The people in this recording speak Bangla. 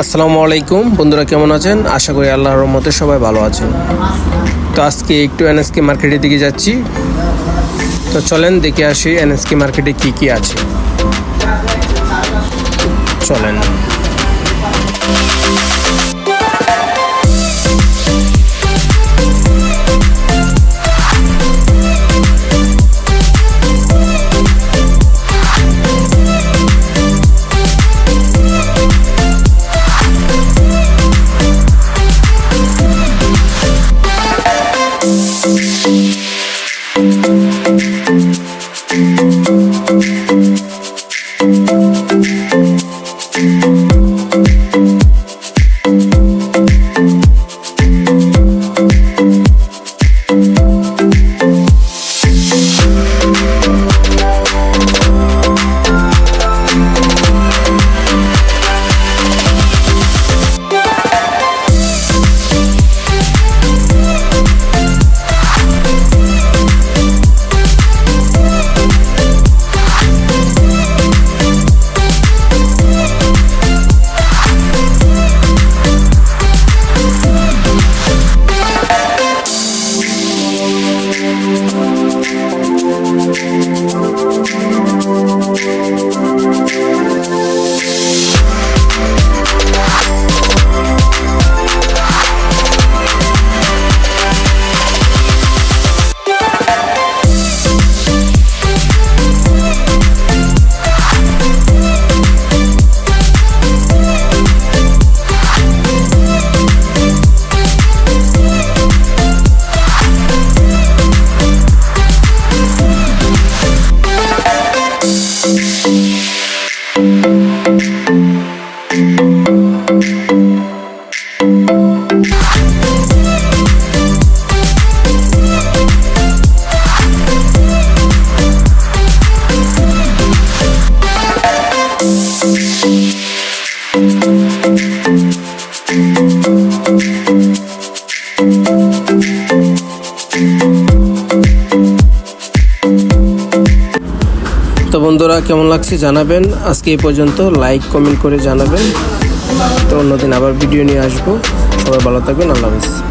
আসসালামু আলাইকুম। বন্ধুরা কেমন আছেন? আশা করি আল্লাহর রহমতে সবাই ভালো আছেন। তো আজকে একটু এনএসকে মার্কেটের দিকে যাচ্ছি। তো চলেন দেখে আসি এনএসকে মার্কেটে কি কি আছে। চলেন। Thank you. তো বন্ধুরা, কেমন লাগছে জানাবেন? আজকে এই পর্যন্ত লাইক কমেন্ট করে জানাবেন। তো অন্যদিন আবার ভিডিও নিয়ে আসব। সবাই ভালো থাকবেন, আল্লাহ হাফিজ।